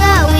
ก็วิ